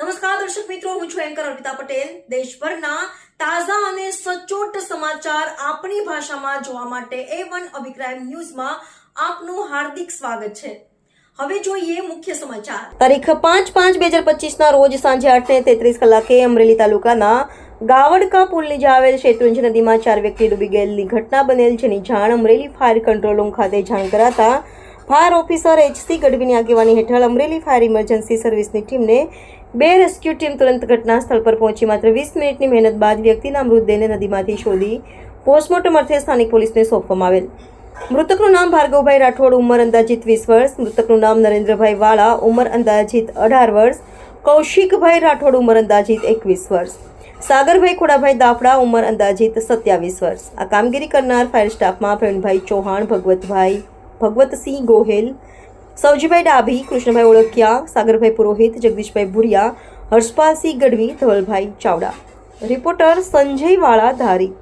નમસ્કાર, દર્શક મિત્રો, હું છું એન્કર અર્પિતા પટેલ. દેશભરના તાજા અને સચોટ સમાચાર આપણી ભાષામાં જોવા માટે એ વન અભિક્રાઇમ ન્યૂઝમાં આપનું હાર્દિક સ્વાગત છે. હવે જોઈએ મુખ્ય સમાચાર. તારીખ પાંચ પાંચ બે હજાર પચીસના રોજ સાંજે આઠ ને તેત્રીસ કલાકે અમરેલી તાલુકાના ગાવડકા પુલ નીચે આવેલ શેત્રુંજ નદીમાં ચાર વ્યક્તિ ડૂબી ગયેલી ઘટના બનેલ, જેની જાણ અમરેલી ફાયર કંટ્રોલ રૂમ ખાતે જાણ કરાતા ફાયર ઓફિસર એચસી ગઢવીની આગેવાની હેઠળ અમરેલી ફાયર ઇમરજન્સી સર્વિસની ટીમને બે રેસ્ક્યુ ટીમ તુરંત ઘટના સ્થળ પર પહોંચી. માત્ર વીસ મિનિટની મહેનત બાદ વ્યક્તિના મૃતદેહને નદીમાંથી શોધી પોસ્ટમોર્ટમ અર્થે સ્થાનિક પોલીસને સોંપવામાં આવેલ. મૃતકનું નામ ભાર્ગવભાઈ રાઠોડ, ઉંમર અંદાજિત વીસ વર્ષ. મૃતકનું નામ નરેન્દ્રભાઈ વાળા, ઉંમર અંદાજિત અઢાર વર્ષ. કૌશિકભાઈ રાઠોડ, ઉંમર અંદાજિત એકવીસ વર્ષ. સાગરભાઈ ખોડાભાઈ દાફડા, ઉંમર અંદાજિત સત્યાવીસ વર્ષ. આ કામગીરી કરનાર ફાયર સ્ટાફમાં પ્રવીણભાઈ ચૌહાણ, ભગવતભાઈ ભગવતસિંહ ગોહેલ સૌજીભાઈ ડાભી, કૃષ્ણભાઈ ઓળખિયા, સાગરભાઈ પુરોહિત, જગદીશભાઈ ભુરિયા, હર્ષપાલસિંહ ગઢવી, ધવલભાઈ ચાવડા. રિપોર્ટર સંજય વાળા ધારી